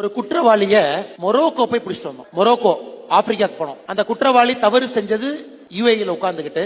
ஒரு குற்றவாளிய மொரோக்கோ போய் பிடிச்சிட்டு வந்தோம். மொரோக்கோ ஆப்பிரிக்காக்கு போனோம். அந்த குற்றவாளி தவறு செஞ்சது யுஏஇல உட்கார்ந்துகிட்டு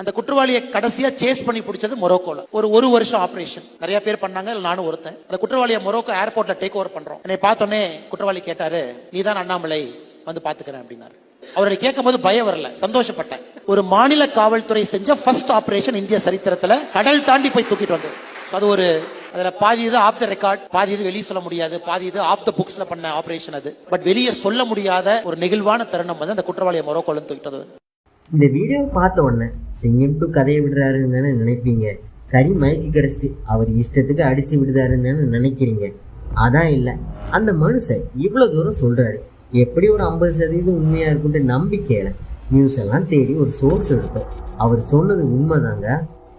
அந்த குற்றவாளியை கடைசியா சேஸ் பண்ணி பிடிச்சது மொரோக்கோல. ஒரு ஒரு வருஷம் ஆபரேஷன் நிறைய பேர் பண்ணாங்க நானும் ஒருத்தன். அந்த குற்றவாளியை மொரோக்கோ ஏர்போர்ட்ல டேக் ஓவர் பண்றோம். என்னை பார்த்தோன்னே குற்றவாளி கேட்டாரு நீதான் அண்ணாமலை வந்து பாத்துக்கிறேன் அப்படின்னாரு. அவரை கேட்கும்போது பயம் வரல சந்தோஷப்பட்டேன். ஒரு மாநில காவல்துறை செஞ்ச ஃபர்ஸ்ட் ஆபரேஷன் இந்திய சரித்திரத்துல கடல் தாண்டி போய் தூக்கிட்டு வந்தது. அது ஒரு அதுல பாதி இது ஆஃப் த ரெக்கார்ட் பாதி இது வெளியே சொல்ல முடியாது பாதி இது ஆஃப் த புக்ஸ்ல பண்ண ஆபரேஷன் அது. பட் வெளியே சொல்ல முடியாத ஒரு நெகிழ்வான தருணம் வந்து அந்த குற்றவாளியை மொரோக்கோல தூக்கிட்டது. இந்த வீடியோவை பார்த்த உடனே சிங்கம் டு கதையை விடுறாருன்னு தானே நினைப்பீங்க. சரி மயக்கி கிடச்சிட்டு அவர் இஷ்டத்துக்கு அடிச்சு விடுறாருன்னு தானே நினைக்கிறீங்க. அதான் இல்லை. அந்த மனுஷன் இவ்வளோ தூரம் சொல்றாரு. எப்படி ஒரு ஐம்பது சதவீதம் உண்மையா இருக்குன்ற நம்பிக்கையில நியூஸ் எல்லாம் தேடி ஒரு சோர்ஸ் எடுத்தோம். அவர் சொன்னது உண்மைதாங்க.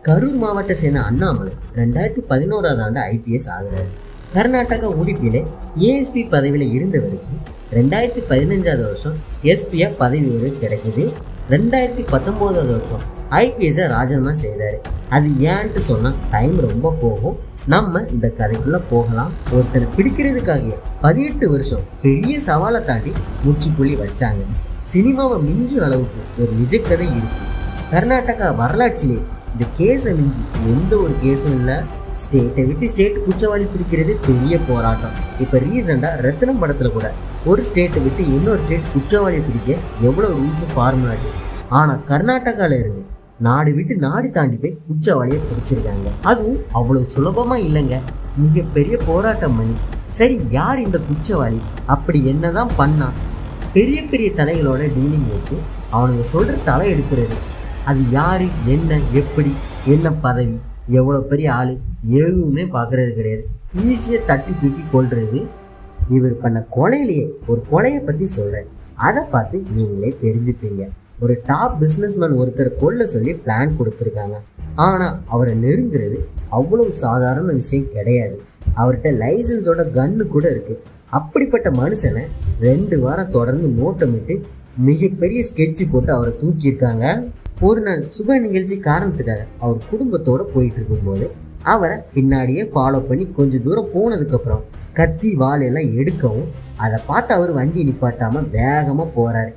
கரூர் மாவட்ட சேர்ந்த அண்ணாமலை ரெண்டாயிரத்தி பதினோராவது ஆண்டு ஐபிஎஸ் ஆகிறார். கர்நாடகா உடுப்பிலே ஏஎஸ்பி பதவியில் இருந்த வரைக்கும் ரெண்டாயிரத்தி பதினஞ்சாவது வருஷம் எஸ்பியாக பதவி உயர்வு கிடைக்குது. ரெண்டாயிரத்தி பத்தொம்போதாவது வருஷம் ஐபிஎஸை ராஜினாமா செய்தார். அது ஏன்ட்டு சொன்னால் டைம் ரொம்ப போகும். நம்ம இந்த கதைக்குள்ளே போகலாம். ஒருத்தர் பிடிக்கிறதுக்காக பதினெட்டு வருஷம் பெரிய சவாலை தாண்டி முற்றுப்புள்ளி வச்சாங்க. சினிமாவை மிஞ்சும் அளவுக்கு ஒரு நிஜக்கதை இருக்கு. கர்நாடகா வரலாற்றிலே இந்த கேஸை மிஞ்சி எந்த ஒரு கேஸும் இல்லை. ஸ்டேட்டை விட்டு ஸ்டேட் குற்றவாளி பிடிக்கிறது பெரிய போராட்டம். இப்போ ரீசெண்டாக ரத்னம் படத்தில் கூட ஒரு ஸ்டேட்டை விட்டு இன்னொரு ஸ்டேட் குற்றவாளியை பிடிக்க எவ்வளோ ரூல்ஸும் ஃபார்முலாட்டு ஆனால் கர்நாடகாவில் இருந்து நாடு விட்டு நாடு தாண்டி போய் குற்றவாளியை பிடிச்சிருக்காங்க அதுவும் அவ்வளோ சுலபமாக இல்லைங்க. மிகப்பெரிய போராட்டம் பண்ணி சரி யார் இந்த குற்றவாளி? அப்படி என்னதான் பண்ணா? பெரிய பெரிய தலைகளோட டீலிங் வச்சு அவனுங்க சொல்கிற தலை எடுக்கிறது அது யார் என்ன எப்படி என்ன பதவி எவ்வளோ பெரிய ஆள் எதுவுமே பார்க்கறது கிடையாது. ஈஸியாக தட்டி தூக்கி கொள்வது இவர் பண்ண கொலையிலேயே ஒரு கொலையை பற்றி சொல்கிறேன் அதை பார்த்து நீங்களே தெரிஞ்சுப்பீங்க. ஒரு டாப் பிஸ்னஸ்மேன் ஒருத்தர் கொல்ல சொல்லி பிளான் கொடுத்துருக்காங்க. ஆனால் அவரை நெருங்குறது அவ்வளவு சாதாரண விஷயம் கிடையாது. அவர்கிட்ட லைசன்ஸோட கன்னு கூட இருக்குது அப்படிப்பட்ட மனுஷனை ரெண்டு வாரம் தொடர்ந்து நோட்டமிட்டு மிகப்பெரிய ஸ்கெட்ச் போட்டு அவரை தூக்கியிருக்காங்க. ஒரு நாள் சுப நிகழ்ச்சி காரணத்துக்காக அவர் குடும்பத்தோட போயிட்டு இருக்கும்போது அவரை பின்னாடியே ஃபாலோ பண்ணி கொஞ்சம் தூரம் போனதுக்கப்புறம் கத்தி வாள் எல்லாம் எடுக்கவும் அதை பார்த்து அவர் வண்டி நிப்பாட்டாம வேகமாக போறாரு.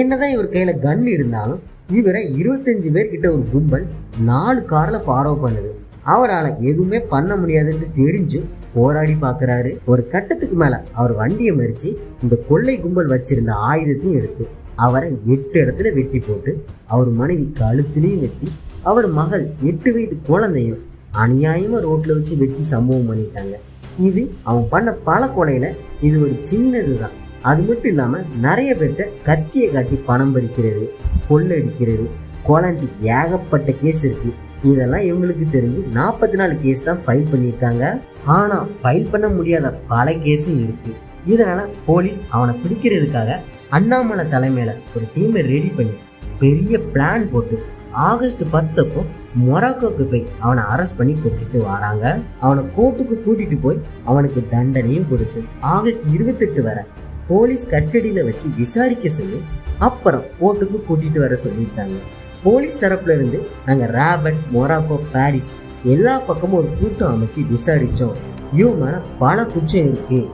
என்னதான் இவர் கையில் கன் இருந்தாலும் இவரை இருபத்தஞ்சு பேர்கிட்ட ஒரு கும்பல் நாலு காரில் ஃபாலோ பண்ணுது. அவரால் எதுவுமே பண்ண முடியாதுன்னு தெரிஞ்சு போராடி பார்க்குறாரு ஒரு கட்டத்துக்கு மேலே அவர் வண்டியை மறிச்சு இந்த கொள்ளை கும்பல் வச்சிருந்த ஆயுதத்தையும் எடுத்து அவரை எட்டு இடத்துல வெட்டி போட்டு அவர் மனைவி கழுத்துலேயும் வெட்டி அவர் மகள் எட்டு வயது குழந்தையும் அநியாயமாக ரோட்டில் வச்சு வெட்டி சம்பவம் பண்ணிட்டாங்க. இது அவன் பண்ண பல கொலையில் இது ஒரு சின்னது தான் அது மட்டும் இல்லாமல் நிறைய பேர்கிட்ட கத்தியை காட்டி பணம் பறிக்கிறது கொள்ளடிக்கிறது கொலண்டி ஏகப்பட்ட கேஸ் இருக்கு. இதெல்லாம் இவங்களுக்கு தெரிஞ்சு நாற்பத்தி நாலு கேஸ் தான் ஃபைல் பண்ணியிருக்காங்க. ஆனால் ஃபைல் பண்ண முடியாத பல கேஸும் இருக்கு. இதனால் போலீஸ் அவனை பிடிக்கிறதுக்காக அண்ணாமலை தலைமையில் ஒரு டீமை ரெடி பண்ணி பெரிய பிளான் போட்டு ஆகஸ்ட் பத்தப்போ மொராக்கோக்கு போய் அவனை அரெஸ்ட் பண்ணி கூட்டிட்டு வராங்க. அவனை கோர்ட்டுக்கு கூட்டிட்டு போய் அவனுக்கு தண்டனையும் கொடுத்து ஆகஸ்ட் இருபத்தெட்டு வரை போலீஸ் கஸ்டடியில் வச்சு விசாரிக்க சொல்லி அப்புறம் கோர்ட்டுக்கு கூட்டிட்டு வர சொல்லிட்டாங்க போலீஸ் தரப்புல இருந்து நாங்கள் ராபர்ட் மொராக்கோ பாரிஸ் எல்லா பக்கமும் ஒரு கூட்டம் அமைச்சு விசாரிச்சோம். இவன் பல குற்றம் இருக்கு.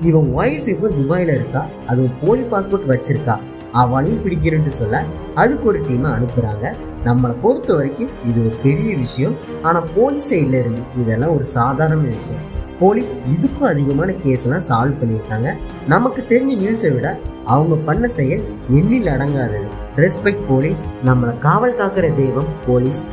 இவன் ஒய்ஃப் இப்போ துபாயில் இருக்கா? அதுவும் போலி பாஸ்போர்ட் வச்சிருக்கா? அவளையும் பிடிக்கிறேன்னு சொல்ல அதுக்கு ஒரு டீமை அனுப்புகிறாங்க நம்மளை பொறுத்த வரைக்கும் இது ஒரு பெரிய விஷயம். ஆனால் போலீஸ் சைடில் இருந்து இதெல்லாம் ஒரு சாதாரண விஷயம். போலீஸ் இதுக்கும் அதிகமான கேஸ்லாம் சால்வ் பண்ணியிருக்காங்க. நமக்கு தெரிஞ்ச நியூஸை விட அவங்க பண்ண செயல் எண்ணில் அடங்காதது. ரெஸ்பெக்ட் போலீஸ் நம்மளை காவல் காக்கிற தெய்வம் போலீஸ்